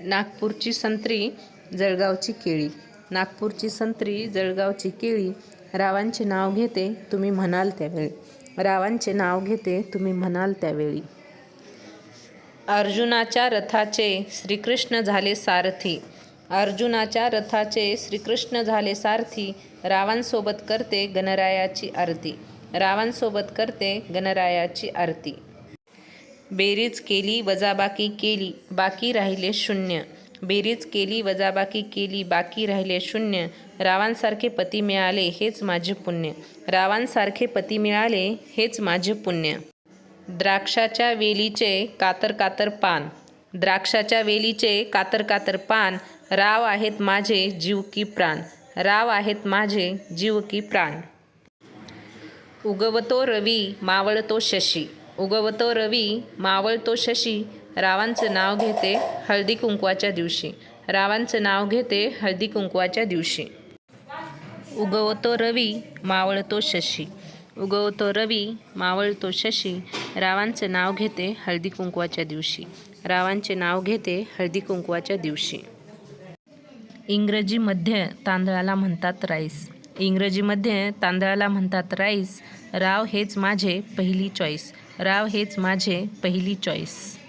नागपूरची संत्री जळगावची केळी. नागपूरची संत्री जळगावची केळी रावांचे नाव घेते तुम्ही म्हणाल त्यावेळी. रावांचे नाव घेते तुम्ही म्हणाल त्यावेळी. अर्जुनाच्या रथाचे श्रीकृष्ण झाले सारथी. अर्जुनाच्या रथाचे श्रीकृष्ण झाले सारथी रावांसोबत करते गणरायाची आरती. रावांसोबत करते गणरायाची आरती. बेरीज केली वजाबाकी केली बाकी राहिले शून्य. बेरीज केली वजाबाकी केली बाकी राहिले शून्य. रावांसारखे पती मिळाले हेच माझे पुण्य. रावांसारखे पती मिळाले हेच माझे पुण्य. द्राक्षाच्या वेलीचे कातर कातर पान. द्राक्षाच्या वेलीचे कातर कातर पान. राव आहेत माझे जीव की प्राण. राव आहेत माझे जीव की प्राण. उगवतो रवी मावळतो शशी. उगवतो रवी मावळतो शशी रावांचं नाव घेते हळदी कुंकवाच्या दिवशी. रावांचं नाव घेते हळदी कुंकवाच्या दिवशी. उगवतो रवी मावळतो शशी. उगवतो रवी मावळतो शशी रावांचं नाव घेते हळदी कुंकवाच्या दिवशी. रावांचे नाव घेते हळदी कुंकवाच्या दिवशी. इंग्रजीमध्ये तांदळाला म्हणतात राईस. इंग्रजीमध्ये तांदळाला म्हणतात राईस राव हेच माझे पहिली चॉईस राव हेच माझे पहिली चॉईस